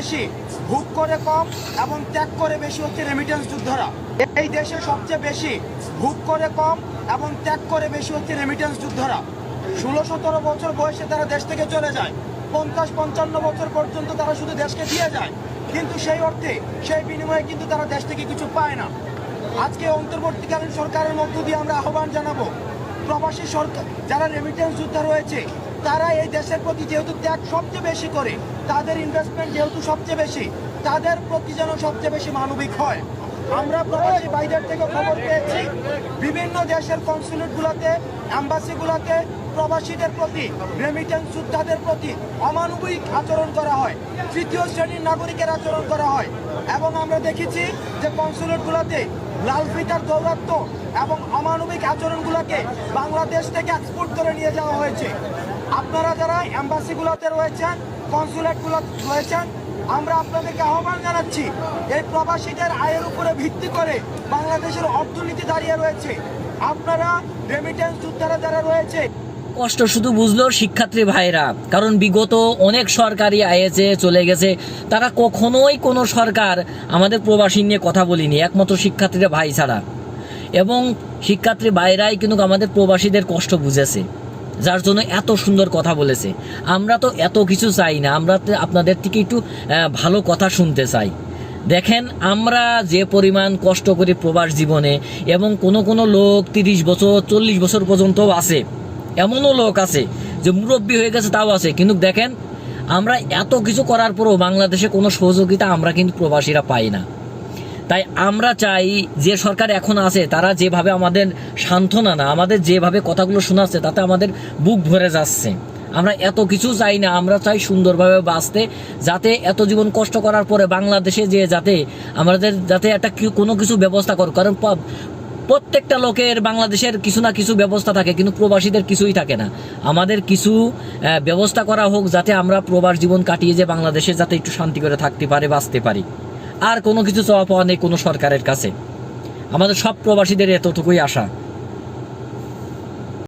বেশি, ভোগ করে কম এবং ত্যাগ করে বেশি হচ্ছে রেমিটেন্স যোদ্ধারা। এই দেশে সবচেয়ে বেশি ভোগ করে কম এবং ত্যাগ করে বেশি হচ্ছে রেমিটেন্স যোদ্ধারা। ষোলো সতেরো বছর বয়সে তারা দেশ থেকে চলে যায়, পঞ্চাশ পঞ্চান্ন বছর পর্যন্ত তারা শুধু দেশকে দিয়ে যায়। কিন্তু সেই অর্থে, সেই বিনিময়ে কিন্তু তারা দেশ থেকে কিছু পায় না। আজকে অন্তর্বর্তীকালীন সরকারের মধ্য দিয়ে আমরা আহ্বান জানাব, প্রবাসী সরকার যারা রেমিটেন্স যোদ্ধা রয়েছে তারা এই দেশের প্রতি যেহেতু ত্যাগ সবচেয়ে বেশি করে, তাদের ইনভেস্টমেন্ট যেহেতু সবচেয়ে বেশি, তাদের প্রতি যেন সবচেয়ে বেশি মানবিক হয়। আমরা প্রবাসী বাইরের থেকে খবর পেয়েছি, বিভিন্ন দেশের কনসুলেটগুলোতে অ্যাম্বাসিগুলোতে প্রবাসীদের প্রতি রেমিটেন্স যোদ্ধাদের প্রতি অমানবিক আচরণ করা হয়, তৃতীয় শ্রেণির নাগরিকের আচরণ করা হয় এবং আমরা দেখেছি যে কনসুলেটগুলোতে লাল ফিতার দৌরাত্ম এবং অমানবিক আচরণগুলোকে বাংলাদেশ থেকে এক্সপোর্ট করে নিয়ে যাওয়া হয়েছে। আপনারা যারা অ্যাম্বাসিগুলোতে রয়েছেন কনসুলেটগুলো রয়েছেন, আমরা আপনাদেরকে আহ্বান জানাচ্ছি, এই প্রবাসীদের আয়ের উপরে ভিত্তি করে বাংলাদেশের অর্থনীতি দাঁড়িয়ে রয়েছে। আপনারা রেমিটেন্স যোদ্ধারা যারা রয়েছে কষ্ট শুধু বুঝলো শিক্ষার্থী ভাইরা, কারণ বিগত অনেক সরকারি আয়েছে চলে গেছে, তারা কখনোই কোনো সরকার আমাদের প্রবাসী নিয়ে কথা বলিনি, একমাত্র শিক্ষার্থীরা ভাই ছাড়া। এবং শিক্ষার্থী ভাইরাই কিন্তু আমাদের প্রবাসীদের কষ্ট বুঝেছে। যার জন্য এত সুন্দর কথা বলেছে। আমরা তো এত কিছু চাই না, আমরা আপনাদের থেকে একটু ভালো কথা শুনতে চাই। দেখেন, আমরা যে পরিমাণ কষ্ট করি প্রবাস জীবনে এবং কোনো কোনো লোক তিরিশ বছর, চল্লিশ বছর পর্যন্ত আছে। এমনও লোক আছে যে মুরব্বী হয়ে গেছে, তাও আছে। কিন্তু দেখেন, আমরা এত কিছু করার পরও বাংলাদেশে কোনো সহযোগিতা আমরা কিন্তু প্রবাসীরা পাই না। তাই আমরা চাই যে সরকার এখন আছে, তারা যেভাবে আমাদের সান্ত্বনা না, আমাদের যেভাবে কথাগুলো শোনাচ্ছে, তাতে আমাদের বুক ভরে যাচ্ছে। আমরা এত কিছু চাই না, আমরা চাই সুন্দরভাবে বাঁচতে, যাতে এত জীবন কষ্ট করার পরে বাংলাদেশে যে যাতে আমাদের যাতে একটা কোনো কিছু ব্যবস্থা করো কারণ প্রত্যেকটা লোকের বাংলাদেশের কিছু না কিছু ব্যবস্থা থাকে, কিন্তু প্রবাসীদের কিছুই থাকে না। আমাদের কিছু ব্যবস্থা করা হোক, যাতে আমরা প্রবাস জীবন কাটিয়ে যে বাংলাদেশে যাতে একটু শান্তি করে থাকতে পারে, বাঁচতে পারি। আর কোনো কিছু চাওয়া পাওয়া নেই কোনো সরকারের কাছে। আমাদের সব প্রবাসীদের এতটুকুই আশা।